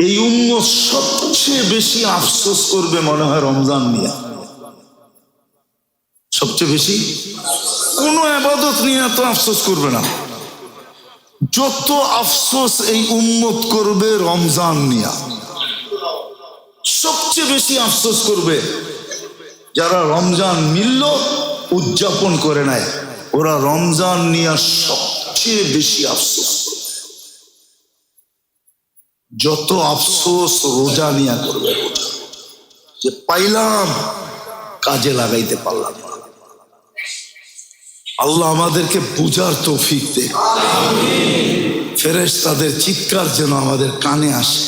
এই উম্মত সবচেয়ে বেশি আফসোস করবে মনে হয় রমজান নিয়ে। সবচেয়ে বেশি? কোনো আবাদত নিয়ে এত আফসোস করবে না। যত আফসোস এই উম্মত করবে রমজান নিয়া। সবচেয়ে বেশি আফসোস করবে যারা রমজান মিলল, উদযাপন করে নেয়, ওরা রমজান নিয়ে সবচেয়ে বেশি আফসোস। যত আফসোস রোজা নিয়া করবে রোজা। যে পাইলাম, কাজে লাগাইতে পারলাম আল্লাহ আমাদেরকে বুঝার তৌফিক দে। ফেরেশ তাদের চিৎকার যেন আমাদের কানে আসে।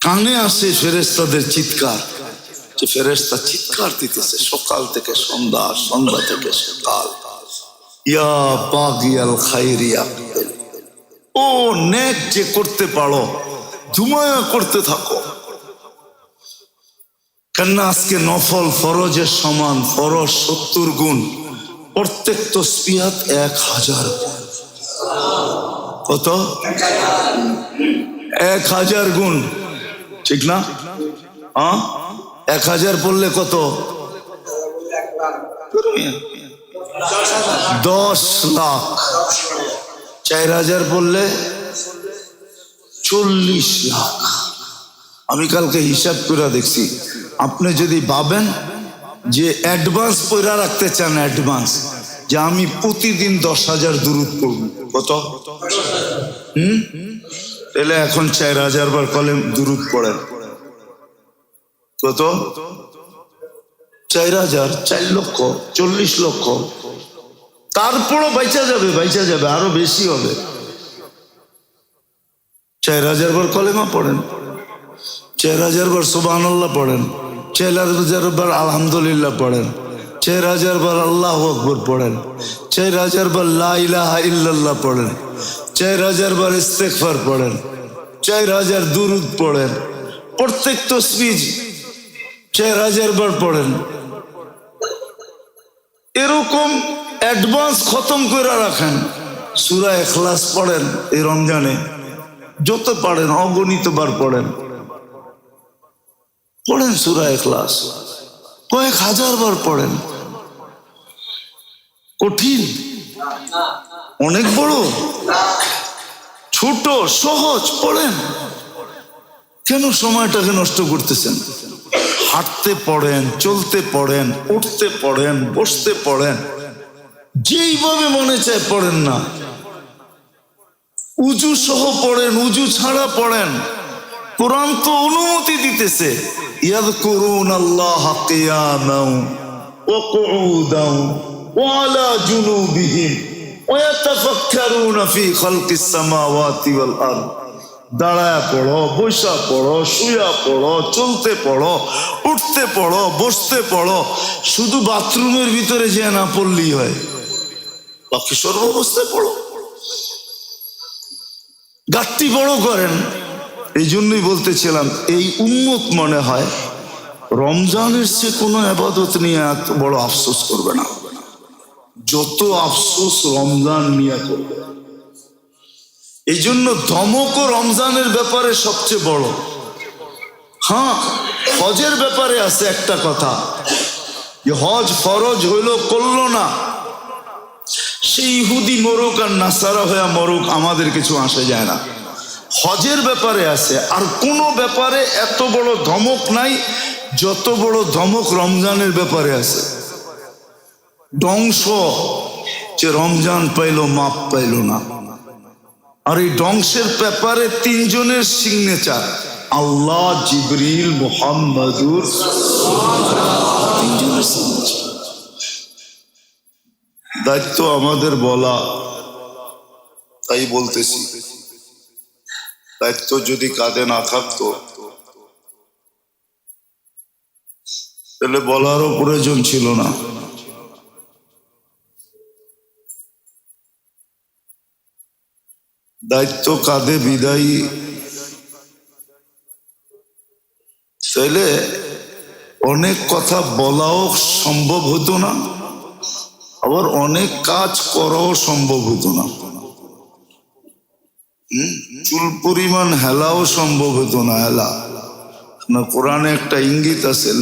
কানে আসে ফেরেস্তাদের চিৎকার। যে ফেরেস্তা চিৎকার দিতেছে সকাল থেকে সন্ধ্যা সন্ধ্যা থেকে সকাল। ইয়া বাগিয়াল খাইরিয়া ও নেক যে করতে পারো, জুমায়া করতে থাকো। কেননা আজকে নফল ফরজের সমান, ফরজ সত্তর গুণ, প্রত্যেক তসবিহাত এক হাজার কত? এক হাজার গুণ। ঠিক না? এক হাজার পড়লে কত? দশ লাখ। চার হাজার পড়লে চল্লিশ লাখ। আমি কালকে হিসাব করে দেখছি। আপনি যদি ভাবেন যে অ্যাডভান্স পয়রা রাখতে চান অ্যাডভান্স যে আমি প্রতিদিন দশ হাজার দূরত পড়ব, কত? হুম? তাহলে এখন চার হাজার বার কলেম দূরত পড়েন। কত? চার হাজার, চার লক্ষ, চল্লিশ লক্ষ। তারপরও বাইচা যাবে বাইচা যাবে, আরও বেশি হবে। চার হাজার বার কলেমা পড়েন চার হাজার বার সুবাহ পড়েন চার হাজার বার আলহামদুলিল্লাহ পড়েন চার হাজার বার আল্লাহ আকবর পড়েন চার হাজার বার লা ইলাহা ইল্লাল্লাহ পড়েন চার হাজার বার ইস্তেকফার পড়েন চার হাজার দুরুদ পড়েন, প্রত্যেক তসবিজ চার হাজার বার পড়েন। এরকম অ্যাডভান্স খতম করে রাখেন। সুরা এখলাস পড়েন এই রমজানে। যত পারেন, অগণিত বার পড়েন। পড়েন সুরা এখলাস কয়েক হাজার বার পড়েন। কঠিন। অনেক বড়। ছোট, সহজ, পড়েন। কেন সময়টাকে নষ্ট করতেছেন? হাঁটতে পড়েন, চলতে পড়েন, উঠতে পড়েন, বসতে পড়েন। যেইভাবে মনে চায় পড়েন না। উজু সহ পড়েন, উজু ছাড়া পড়েন। কোরআন তো অনুমতি দিতেছে। ইয়াদ করুন আল্লাহ দাঁড়ায় পড়ো পড়ো, শুয়া পড়ো, চলতে পড়ো, উঠতে পড়ো, বসতে পড়ো। শুধু বাথরুমের ভিতরে যে না পড়লেই হয়। বাকি সর্বাবস্থায় পড়ো। গাঠটি বড় করেন। এই জন্যই বলতেছিলাম, এই উন্মত মনে হয় রমজানের সে কোনো আবাদত নিয়ে এত বড় আফসোস করবে না। যত আফসোস রমজান নিয়ে করবে। এই জন্য ধমক রমজানের ব্যাপারে সবচেয়ে বড়। হ্যাঁ হজের ব্যাপারে আছে একটা কথা। যে হজ ফরজ হইল করল না। সেই ইহুদি মরুক আর নাসারা হইয়া মরুক, আমাদের কিছু আসে যায় না। হজের ব্যাপারে আছে, আর কোনো ব্যাপারে এত বড় ধমক নাই, যত বড় ধমক রমজানের ব্যাপারে আছে। ধ্বংস, যে রমজান পাইল, মাপ পাইল না। আর এই ডংসের ব্যাপারে তিনজনের সিগনেচার আল্লাহ জিবরিল মোহাম্মদুর তিনজনের signature। দায়িত্ব আমাদের বলা, তাই বলতেছি। দায়িত্ব যদি কাঁধে না থাকতো, তাহলে বলারও প্রয়োজন ছিল না। দায়িত্ব কাঁধে বিদায়ী। তাহলে অনেক কথা বলাও সম্ভব হতো না। আবার অনেক কাজ করাও সম্ভব হতো না? চুল পরিমাণ হেলাও সম্ভব হতো না, হেলা। না, কোরআনে একটা ইঙ্গিত আছে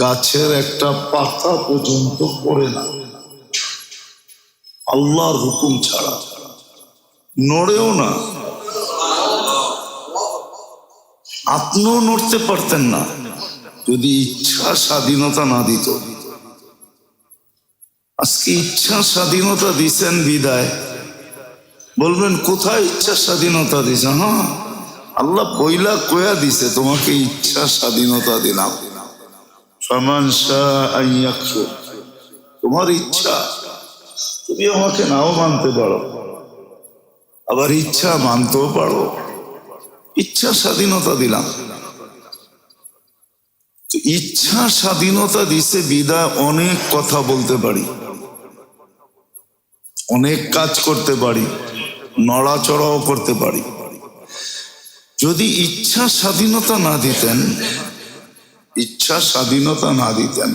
গাছের একটা পাতা পর্যন্ত পড়ে না। আল্লাহর হুকুম ছাড়া। নড়েও না। আপনিও নড়তে পারতেন না। যদি ইচ্ছা স্বাধীনতা না দিত। আজকে ইচ্ছা স্বাধীনতা দিছেন বিদায়। বলবেন, কোথায় ইচ্ছা স্বাধীনতা দিছে? হ্যাঁ আল্লাহ পয়লা কয়া দিছে, তোমাকে ইচ্ছা স্বাধীনতা দিলাম। তোমার ইচ্ছা, তুমি আমাকে নাও মানতে পারো। আবার ইচ্ছা মানতেও পারো। ইচ্ছা স্বাধীনতা দিলাম। ইচ্ছা স্বাধীনতা দিছে, বিদায় অনেক কথা বলতে পারি। অনেক কাজ করতে পারি, নড়াচড়াও করতে পারি। যদি ইচ্ছা স্বাধীনতা না দিতেন, ইচ্ছা স্বাধীনতা না দিতেন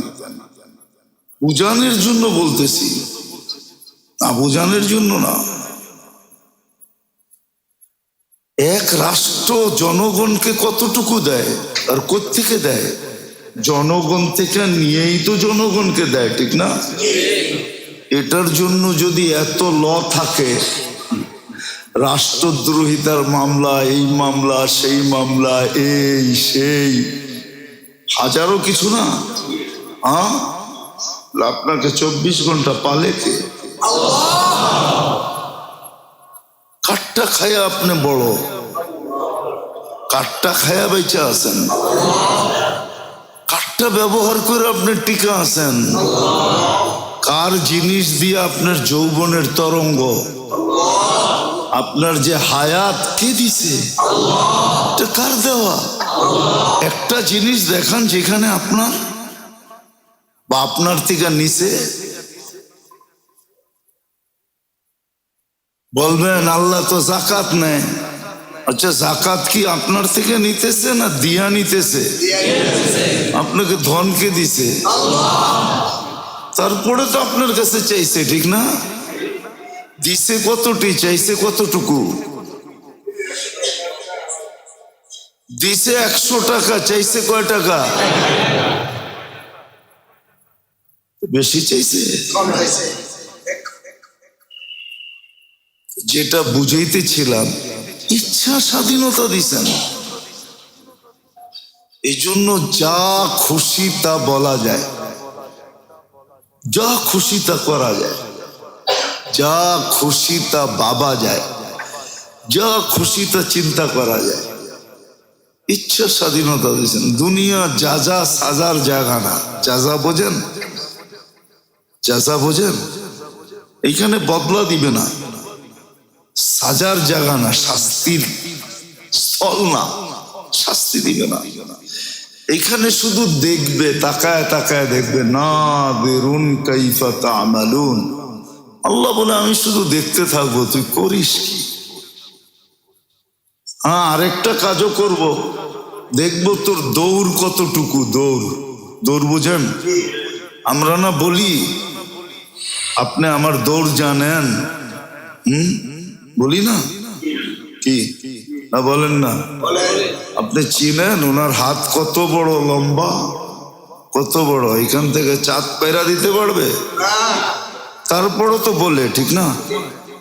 বুঝানোর জন্য বলতেছি, না বুঝানোর জন্য না। এক রাষ্ট্র জনগণকে কতটুকু দেয় আর কোত্থেকে দেয়? জনগণ থেকে নিয়েই তো জনগণকে দেয়, ঠিক না? এটার জন্য যদি এত ল থাকে, রাষ্ট্রদ্রোহিতার মামলা, এই মামলা, সেই মামলা, এই, সেই, হাজারো কিছু না? আপনাকে চব্বিশ ঘণ্টা পালে কে? কাঠটা খায়া আপনি বড়। কাঠটা খায়া বেঁচে আছেন। কাঠটা ব্যবহার করে আপনি টিকা আছেন। কার জিনিস দিয়ে আপনার যৌবনের তরঙ্গ? আপনার যে হায়াত, কে দিছে? কার দেওয়া? একটা জিনিস দেখান যেখানে আপনার বা আপনার থেকে নিচে। বলবেন, আল্লাহ তো জাকাত নেয়। আচ্ছা জাকাত কি আপনার থেকে নিতেছে না দিয়া নিতেছে? আপনাকে ধনকে দিছে। তারপরে তো আপনার কাছে চাইছে, ঠিক না? দিছে কতটি, চাইছে কতটুকু? দিছে একশো টাকা, চাইছে কয় টাকা? বেশি চাইছে? যেটা বুঝাইতেছিলাম ইচ্ছা স্বাধীনতা দিছেন এই জন্য যা খুশি তা বলা যায়। যা খুশি তা করা যায়। যা খুশি তা বাবা যায়। যা খুশি তা চিন্তা করা যায়। ইচ্ছা স্বাধীনতা দিয়েছেন। দুনিয়া যা যা সাজার জায়গা না। যা যা বোঝেন। যা যা বোঝেন। এইখানে বদলা দিবে না। সাজার জায়গা না শাস্তির স্থল না শাস্তি দিবে না। এখানে শুধু দেখবে, তাকায় তাকায় দেখবে না বেরুন কাইফা তামালুন। আল্লাহ বলে, আমি শুধু দেখতে থাকব, তুই করিস কি? হ্যাঁ আরেকটা কাজও করব। দেখব তোর দৌড় কতটুকু, দৌড়। দৌড় বুঝেন? আমরা না বলি, আপনি আমার দৌড় জানেন? হুম? বলি না? কি? না বলেন না। আপনি চিনেন, ওনার হাত কত বড়, লম্বা? কত বড়? এখান থেকে চাঁদ পেরা দিতে পারবে? তারপরও তো বলে, ঠিক না?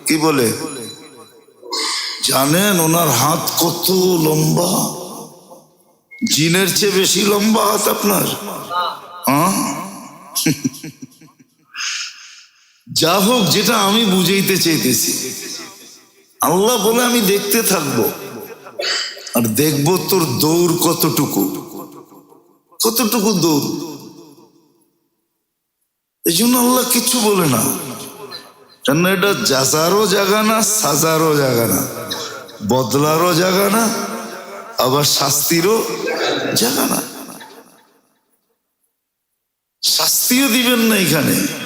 কি বলে? জানেন, ওনার হাত কত লম্বা? জিনের চেয়ে বেশি লম্বা হাত আপনার? হ্যাঁ? যা হোক যেটা আমি বুঝাইতে চাইতেছি। আল্লাহ বলে আমি দেখতে থাকব। আর দেখব তোর দৌড় কতটুকু। কতটুকু দৌড়? এই জন্য আল্লাহ কিছু বলে না। কেন এটা যাজারও জায়গা না, সাজারও জায়গা না। বদলারও জায়গা না, আবার শাস্তিরও জায়গা না। শাস্তিও দিবেন না এখানে।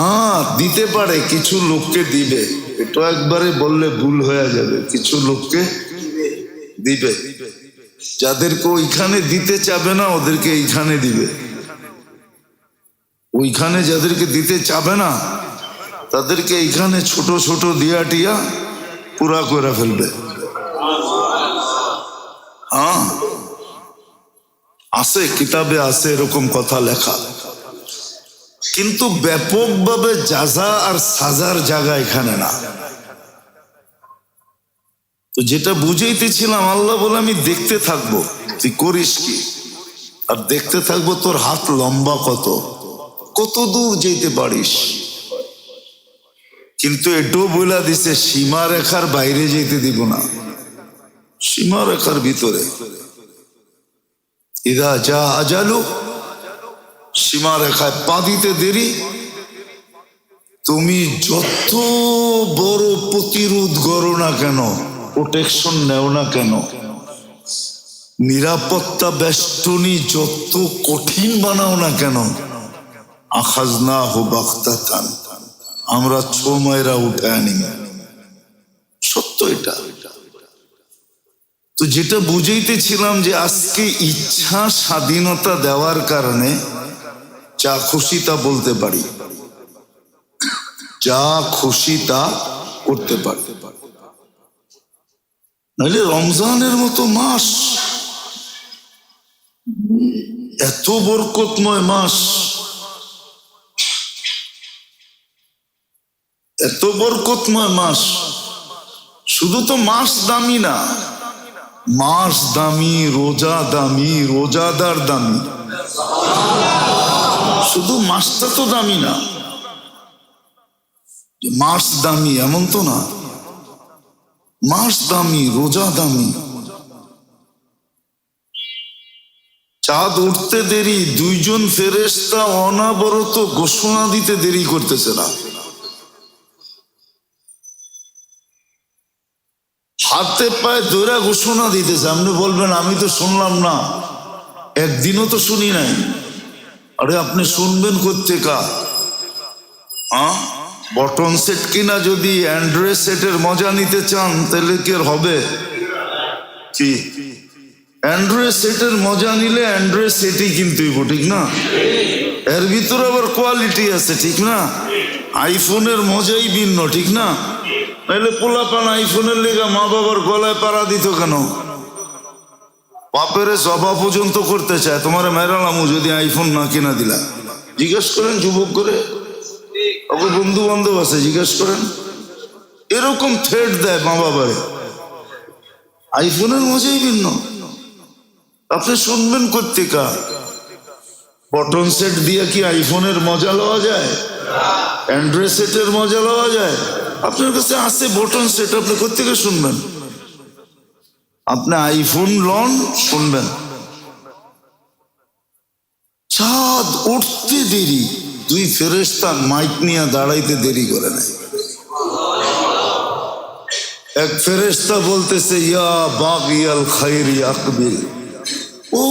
হ্যাঁ দিতে পারে, কিছু লোককে দিবে। এটা একবারে বললে ভুল হয়ে যাবে, কিছু লোককে দিবে। যাদেরকে ওইখানে দিতে চাবে না, ওদেরকে এইখানে দিবে। ওইখানে যাদেরকে দিতে চাবে না, তাদেরকে এইখানে ছোট ছোট দিয়া টিয়া পুরা করে ফেলবে। হ্যাঁ আছে কিতাবে আছে এরকম কথা লেখা। কিন্তু ব্যাপকভাবে যাজা আর সাজার জায়গা এখানে না। তো যেটা বুঝাইতেছিলাম, আল্লাহ বলে আমি দেখতে থাকব। তুই করিস কি? আর দেখতে থাকব তোর হাত লম্বা কত? কত দূর যেতে পারিস? কিন্তু এটাও বইলা দিছে, সীমা রেখার বাইরে যেতে দিব না। সীমা রেখার ভিতরে। ইদা যা আজালু সীমা রেখায় পা দিতে দেরি। তুমি যত বড় প্রতিরোধ করো না কেন প্রোটেকশন নেও না কেন, নিরাপত্তা বেষ্টনী যত কঠিন বানাও না কেন আখাজ না হো বাক্তাতান আমরা ছো মায়েরা উঠে আনি। সত্য এটা। তো যেটা বুঝাইতেছিলাম যে আজকে ইচ্ছা স্বাধীনতা দেওয়ার কারণে যা খুশি তা বলতে পারি। যা খুশি তা করতে পারি। নাহলে রমজানের মতো মাস, এত বরকতময় মাস, এত বরকতময় মাস। শুধু তো মাস দামি না, মাস দামি, রোজা দামি, রোজাদার দামি। শুধু মাসটা তো দামি না। মাস দামি এমন তো না। মাস দামি, রোজা দামি। চাঁদ উঠতে দেরি, দুইজন ফেরেস্তা অনাবরত ঘোষণা দিতে দেরি করতেছে না। হাতে পায়ে দৈরা ঘোষণা দিতেছে। আপনি বলবেন, আমি তো শুনলাম না। একদিনও তো শুনি নাই। আরে আপনি শুনবেন কোথেকা হ্যাঁ? বটন সেট কিনা যদি অ্যান্ড্রয়েড সেটের মজা নিতে চান, তাহলে কি হবে? কি? অ্যান্ড্রয়েড সেটের মজা নিলে অ্যান্ড্রয়েড সেটই কিনতে হইব, ঠিক না? এর ভিতরে আবার কোয়ালিটি আছে, ঠিক না? আইফোনের মজাই ভিন্ন, ঠিক না? নাহলে পোলাপান আইফোনের লেগা মা বাবার গলায় পাড়া দিত কেন? বাপেরে সভা পর্যন্ত করতে চায়। তোমার মেরালামু যদি আইফোন না কিনা দিলা। জিজ্ঞেস করেন যুবক করে। ওকে বন্ধু বান্ধব আছে, জিজ্ঞেস করেন। এরকম থ্রেড দেয় মা বাবারে। আইফোনের মজাই ভিন্ন। আপনি শুনবেন কোথেকা বটন সেট দিয়ে কি আইফোনের মজা লওয়া যায়? অ্যান্ড্রয়েড সেটের মজা লওয়া যায়? আপনার কাছে আছে বটন সেট আপনি কোথেকে শুনবেন। আপনি আইফোন লন, শুনবেন। চাঁদ উঠতে দেরি, দুই ফেরেস্তা মাইক নিয়ে দাঁড়াইতে দেরি করে নাই। এক ফেরেস্তা বলতেছে, ইয়া বাগিয়াল খাইরি আকবিল ও,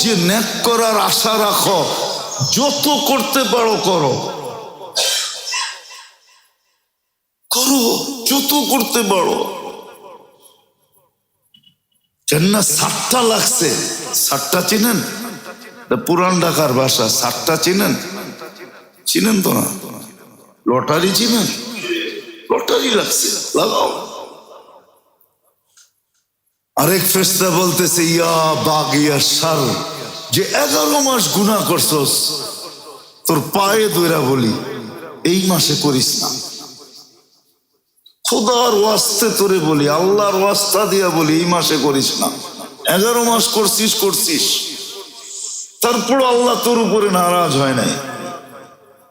যে ন্যাক করার আশা রাখো, যত করতে পারো করো। করো, যত করতে পারো। কেননা সাতটা লাগছে? সাতটা চিনেন? পুরান ঢাকার ভাষা, সাতটা চিনেন? চিনেন তো না? লটারি চিনেন? লটারি লাগছে, লাগাও। আরেক ফেস্তা বলতেছে, ইয়া বাগ ইয়া সার যে এগারো মাস গুণা করছস, তোর পায়ে দইরা বলি, এই মাসে করিস না। খোদার ওয়াস্তে তোরে বলি, আল্লাহর ওয়াস্তা দিয়া বলি, এই মাসে করিস না। এগারো মাস করছিস করছিস। তারপর আল্লাহ তোর উপরে নারাজ হয় নাই।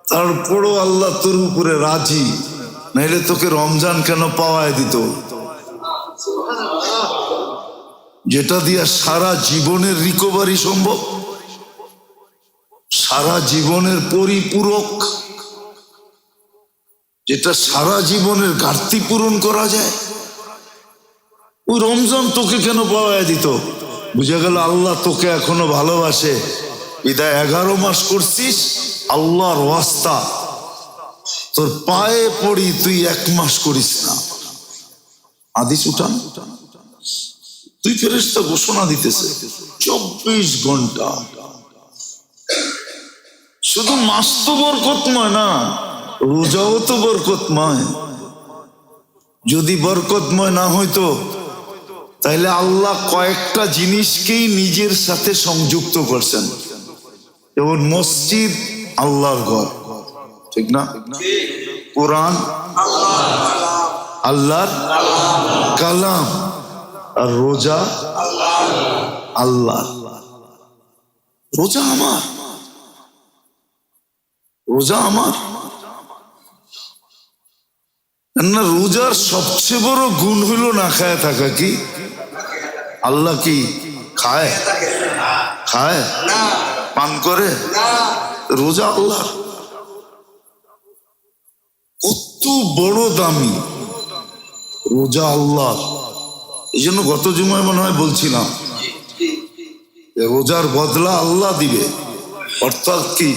তারপরও আল্লাহ তোর উপরে রাজি। নাইলে তোকে রমজান কেন পাওয়ায় দিত? যেটা দিয়া সারা জীবনের রিকভারি সম্ভব। সারা জীবনের পরিপূরক। যেটা সারা জীবনের ঘাটতি পূরণ করা যায়। ওই রমজান তোকে কেন পাওয়া দিত? বুঝা গেল আল্লাহ তোকে এখনও ভালোবাসে। বিদায় এগারো মাস করছিস, আল্লাহর ওয়াস্তা তোর পায়ে পড়ি তুই এক মাস করিস না। আদিস উঠান। তুই ফেরেস্তা ঘোষণা দিতেছে চব্বিশ ঘণ্টা। শুধু মাস তো বরকতময় না রোজাও তো বরকতময়। যদি বরকতময় না হইতো, তাইলে আল্লাহ কয়েকটা জিনিসকেই নিজের সাথে সংযুক্ত করছেন। যেমন মসজিদ, আল্লাহর ঘর। ঠিক না? কোরআন, আল্লাহর কালাম। আর রোজা আল্লাহ রোজা আমার। রোজা আমার। না, রোজার সবচেয়ে বড় গুণ হইল না খায় থাকা কি? আল্লাহ কি খায়? খায়? পান করে? রোজা আল্লাহ। কত বড় দামি। রোজা আল্লাহ। এই জন্য গত জুমায় মনে হয় বলছিলাম রোজার বদলা আল্লাহ দিবে। অর্থাৎ কি?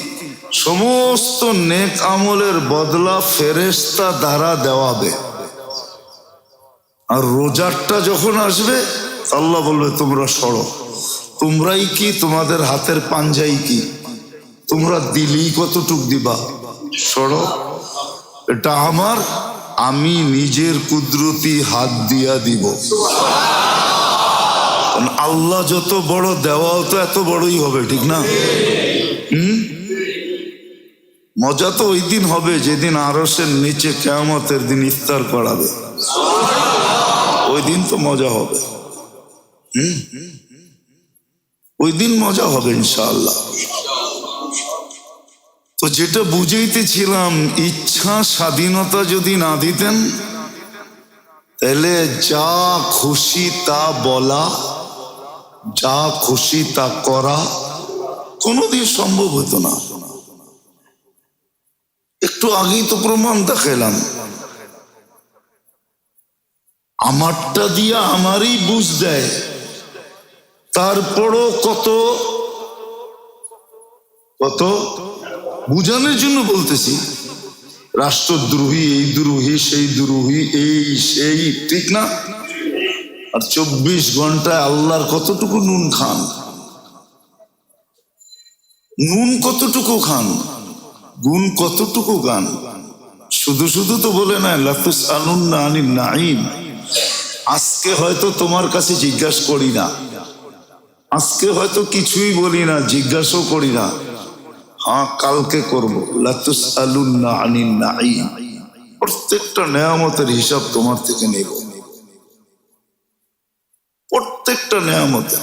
সমস্ত নেক আমলের বদলা ফেরেস্তা দ্বারা দেওয়াবে আর রোজারটা যখন আসবে, আল্লাহ বলবে, তোমরা সরো। তোমরাই কি তোমাদের হাতের পাঞ্জাই কি? তোমরা দিলি কতটুক দিবা? সরো। এটা আমার, আমি নিজের কুদরতি হাত দিয়া দিব। আল্লাহ যত বড় দেওয়াও তো এত বড়ই হবে, ঠিক না? হুম? মজা তো ওই দিন হবে যেদিন আরসের নিচে কেয়ামতের দিন ইফতার করাবে। ওই দিন তো মজা হবে। ওই দিন মজা হবে ইনশাআল্লাহ। তো যেটা বুঝাইতেছিলাম, ইচ্ছা স্বাধীনতা যদি না দিতেন, তাহলে যা খুশি তা বলা, যা খুশি তা করা কোনোদিন সম্ভব হতো না। একটু আগেই তো প্রমাণ দেখাইলাম। আমারটা দিয়া আমারই বুঝ দেয়। তারপরও কত? কত? বুঝানোর জন্য বলতেছি। রাষ্ট্রদ্রোহী এই দ্রোহী, সেই দ্রোহী, এই, সেই, ঠিক না? আর চব্বিশ ঘন্টায় আল্লাহর কতটুকু নুন খান? নুন কতটুকু খান? গুণ কতটুকু গান? শুধু শুধু তো বলে না লাতুস আনুন না আনি নাইম আজকে হয়তো তোমার কাছে জিজ্ঞাসা করি না। আজকে হয়তো কিছুই বলি না, জিজ্ঞাসাও করি না। হ্যাঁ কালকে করব লাতুস আলুন না আনি নাইম প্রত্যেকটা নেয়ামতের হিসাব তোমার থেকে নেব। প্রত্যেকটা নেয়ামতের।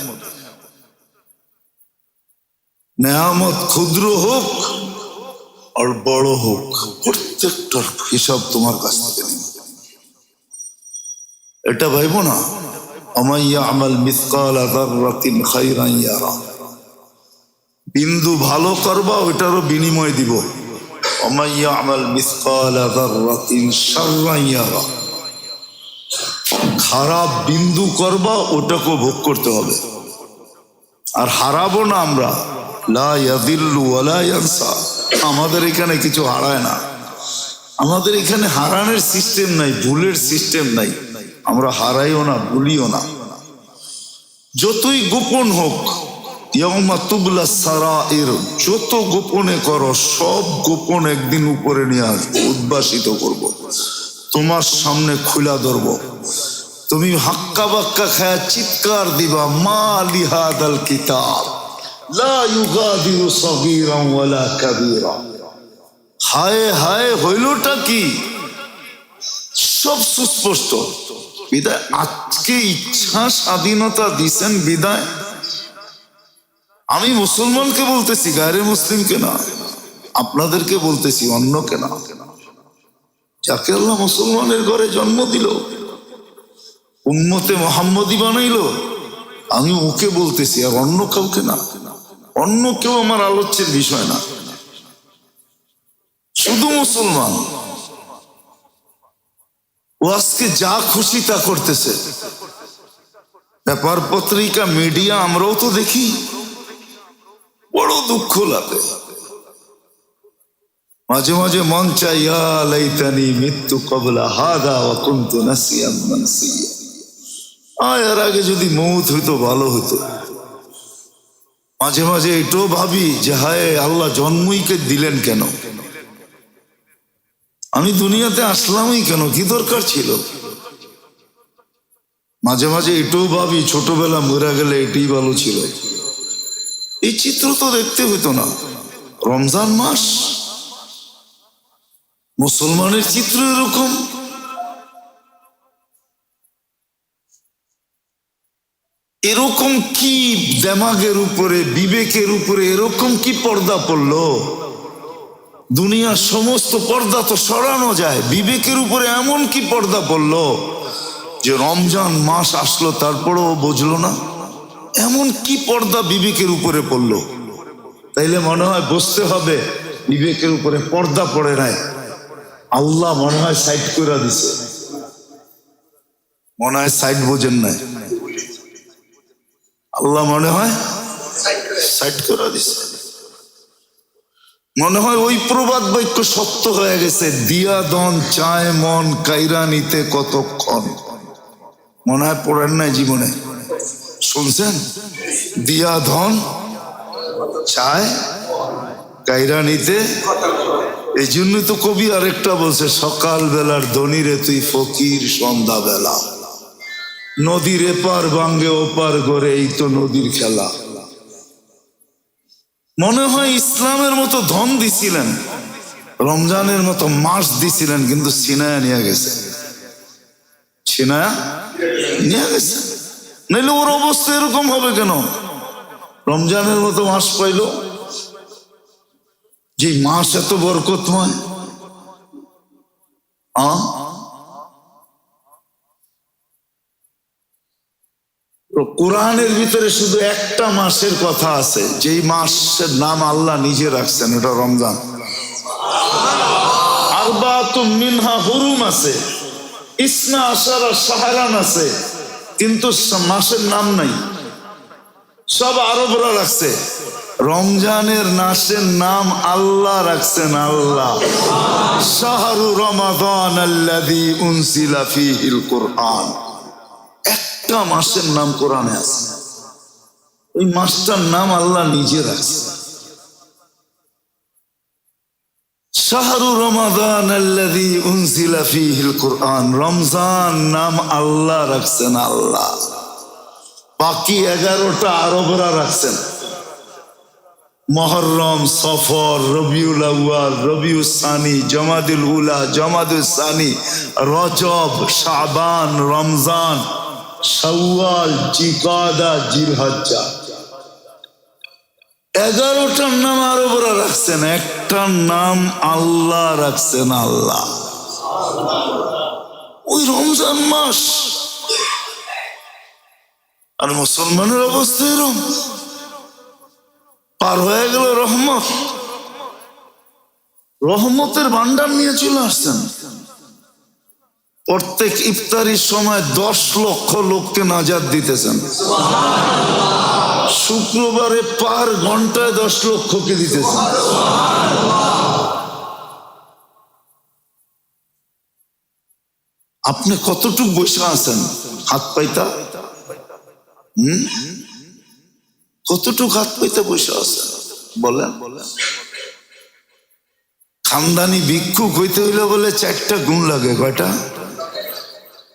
নেয়ামত ক্ষুদ্র হোক আর বড় হোক, প্রত্যেকটার হিসাব তোমার কাছ থেকে এটা ভাইব না? আমাইয়া আমাল মিসকাল আদারিন খাইরান ইয়ারা। বিন্দু ভালো করবা বিনিময় দিব। আমাইয়া আমাল মিসকাল আদারিন শাররান ইয়ারা। খারাপ বিন্দু করবা, ওটাকেও ভোগ করতে হবে। আর হারাবো না আমরা। লা ইয়াদিল্লু ওয়ালা আমাদের এখানে কিছু হারায় না। আমাদের এখানে হারানোর সিস্টেম নাই, ভুলের সিস্টেম নাই। আমরা হারাইও না, ভুলিও না। যতই গোপন হোক তুবলা সারা এর যত গোপনে করো, সব গোপন একদিন উপরে নিয়ে আসব, উদ্ভাসিত করব। তোমার সামনে খুলা ধরব। তুমি হাক্কা বাক্কা খায়া চিৎকার দিবা, মা লিহাদাল কিতাব। হায় হায় কি? সব সুস্পষ্ট। স্বাধীনতা আমি মুসলমানকে বলতেছি গায়ে মুসলিমকে না, আপনাদেরকে বলতেছি, অন্যকে না। যাকে আল্লাহ মুসলমানের ঘরে জন্ম দিল উন্মতে মোহাম্মদী বানাইলো, আমি ওকে বলতেছি আর অন্য কাউকে না। অন্য কেউ আমার আলোচ্যের বিষয় না। শুধু মুসলমান। ও আজকে যা খুশি তা করতেছে। ব্যাপার পত্রিকা, মিডিয়া, আমরাও তো দেখি। বড় দুঃখ লাগে। মাঝে মাঝে মন চাই লাইতানি মৃত্যু কবলা হাদা ওয়া কুনতু নাসিয়াম মানসিয়া। আয়, এর আগে যদি মৌত হইতো, ভালো হতো মাঝে মাঝে এটাও ভাবি যে হায়, আল্লাহ জন্মইকে দিলেন কেন? আমি দুনিয়াতে আসলামই কেন? কি দরকার ছিল? মাঝে মাঝে এটাও ভাবি ছোটবেলা মরে গেলে এটাই ভালো ছিল। এই চিত্র তো দেখতে হইতো না। রমজান মাস, মুসলমানের চিত্র এরকম। এরকম কি দেমাগের উপরে, বিবেকের উপরে, এরকম কি পর্দা পড়ল? দুনিয়ার সমস্ত পর্দা তো সরানো যায়, বিবেকের উপরে এমন কি পর্দা পড়ল যে রমজান মাস আসলো, তারপরেও বুঝলো না? এমন কি পর্দা বিবেকের উপরে পড়ল? তাইলে মনে হয় বসতে হবে, বিবেকের উপরে পর্দা পড়ে নাই। আল্লাহ মনে হয় সাইড করে দিছে। মনে হয় সাইড বোঝেন নাই। আল্লাহ মনে হয় মনে হয় ওই প্রবাদ বাক্য সত্য হয়ে গেছে। দিয়া দন, চায় মন, কাইরা নিতে কতক্ষণ? মনে হয় পড়েন নাই জীবনে। শুনছেন? দিয়া ধন, চায়, কাইরা নিতে। এই জন্য তো কবি আরেকটা বলছে সকাল বেলার ধনীরে তুই ফকির সন্ধ্যা বেলা নদীর এপার বাঙ্গে ওপার করে এই তো নদীর খেলা। মনে হয় ইসলামের মতো ধন দিছিলেন, রমজানের মতো মাস দিছিলেন, কিন্তু সিনায়া নিয়ে গেছে। সিনায়া নিয়ে গেছে? নাইলে ওর অবস্থা এরকম হবে কেন? রমজানের মতো মাস পাইল? যে মাস এত বরকতময়, আ? তো কোরআনের ভিতরে শুধু একটা মাসের কথা আছে। যেই মাসের নাম আল্লাহ নিজে রাখছেন এটা রমজান। মিনহা আছে, ইসনা আশারা সাহারান আছে, কিন্তু মাসের নাম নাই। সব আরবরা রাখছে। রমজানের নাসের নাম আল্লাহ রাখছেন আল্লাহ। শাহরু রমাদান আল্লাযী উনসিলা ফীহিল কুরআন। মাসের নাম কোরআনে আছে। ওই মাসটার নাম আল্লাহ নিজে রাখছে। শাহরু রমাদান কুরআন। রমজান নাম আল্লাহ রাখছেন আল্লাহ। বাকি এগারোটা আরবরা রাখছেন। মহরম, সফর, রবিউল আউয়াল, রবিউল সানি, জমাদুল উলা, জমাদুল সানি, রজব, শাবান, রমজান। জিকাদা জিলহজ্জা। নাম আরবরা রাখছেন নাম আল্লাহ রাখছেন আল্লাহ। ওই রমজান মাস। আর মুসলমানের অবস্থা এরম। পার হয়ে গেল রহমত। রহমতের ভান্ডার নিয়ে চলে আসছেন। প্রত্যেক ইফতারির সময় দশ লক্ষ লোককে নাজাদ দিতেছেন। শুক্রবারে পার ঘন্টায় দশ লক্ষকে দিতেছেন। আপনি কতটুক বসে আছেন? হাত পাইতা? কতটুক হাত পাইতে বসে আছেন? বলেন। খানদানি ভিক্ষুক হইতে হইলে বলে চারটা গুণ লাগে, কয়টা?